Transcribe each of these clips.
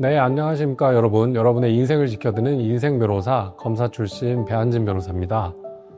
네, 안녕하십니까, 여러분. 여러분의 인생을 지켜드는 인생 변호사, 검사 출신 배한진 변호사입니다.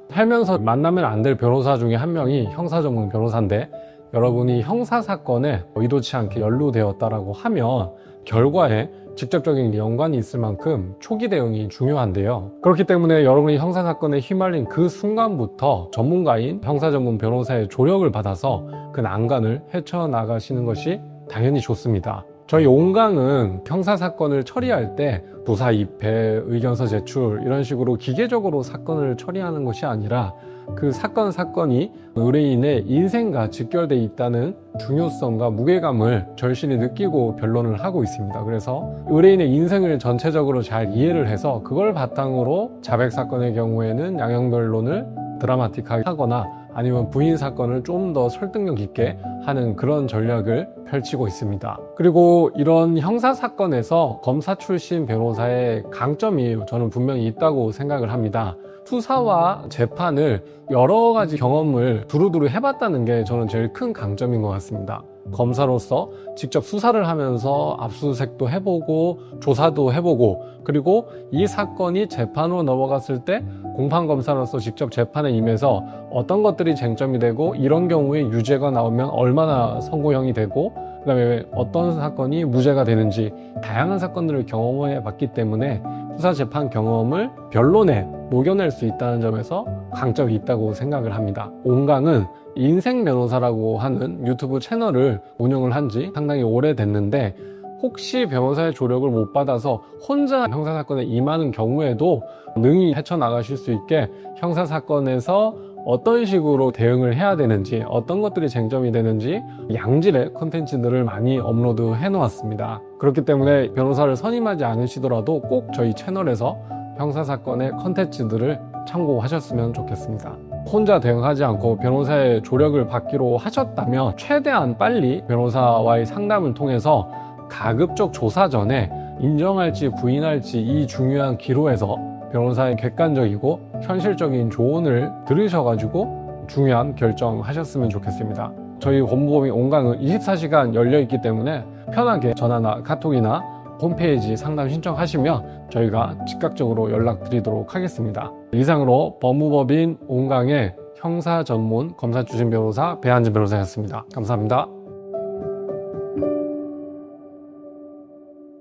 살면서 만나면 안 될 변호사 중에 한 명이 형사 전문 변호사인데, 여러분이 형사 사건에 의도치 않게 연루되었다라고 하면 결과에 직접적인 연관이 있을 만큼 초기 대응이 중요한데요. 그렇기 때문에 여러분이 형사 사건에 휘말린 그 순간부터 전문가인 형사 전문 변호사의 조력을 받아서 그 난관을 헤쳐나가시는 것이 당연히 좋습니다. 저희 온강은 형사 사건을 처리할 때 부사 입회, 의견서 제출 이런 식으로 기계적으로 사건을 처리하는 것이 아니라 그 사건 사건이 의뢰인의 인생과 직결돼 있다는 중요성과 무게감을 절실히 느끼고 변론을 하고 있습니다. 그래서 의뢰인의 인생을 전체적으로 잘 이해를 해서 그걸 바탕으로 자백 사건의 경우에는 양형 변론을 드라마틱하게 하거나 아니면 부인 사건을 좀 더 설득력 있게 하는 그런 전략을 펼치고 있습니다. 그리고 이런 형사 사건에서 검사 출신 변호사의 강점이 저는 분명히 있다고 생각을 합니다. 수사와 재판을 여러 가지 경험을 두루두루 해봤다는 게 저는 제일 큰 강점인 것 같습니다. 검사로서 직접 수사를 하면서 압수수색도 해보고 조사도 해보고 그리고 이 사건이 재판으로 넘어갔을 때 공판 검사로서 직접 재판에 임해서 어떤 것들이 쟁점이 되고 이런 경우에 유죄가 나오면 얼마 나 선고형이 되고 그다음에 어떤 사건이 무죄가 되는지 다양한 사건들을 경험해 봤기 때문에 수사 재판 경험을 변론에 녹여낼 수 있다는 점에서 강점이 있다고 생각을 합니다. 온강은 인생 변호사라고 하는 유튜브 채널을 운영을 한 지 상당히 오래됐는데 혹시 변호사의 조력을 못 받아서 혼자 형사사건에 임하는 경우에도 능히 헤쳐나가실 수 있게 형사사건에서 어떤 식으로 대응을 해야 되는지 어떤 것들이 쟁점이 되는지 양질의 콘텐츠들을 많이 업로드 해 놓았습니다. 그렇기 때문에 변호사를 선임하지 않으시더라도 꼭 저희 채널에서 형사사건의 콘텐츠들을 참고하셨으면 좋겠습니다. 혼자 대응하지 않고 변호사의 조력을 받기로 하셨다면 최대한 빨리 변호사와의 상담을 통해서 가급적 조사 전에 인정할지 부인할지 이 중요한 기로에서 변호사의 객관적이고 현실적인 조언을 들으셔가지고 중요한 결정하셨으면 좋겠습니다. 저희 법무법인 온강은 24시간 열려있기 때문에 편하게 전화나 카톡이나 홈페이지 상담 신청하시면 저희가 즉각적으로 연락드리도록 하겠습니다. 이상으로 법무법인 온강의 형사 전문 검사 출신 변호사 배한진 변호사였습니다. 감사합니다.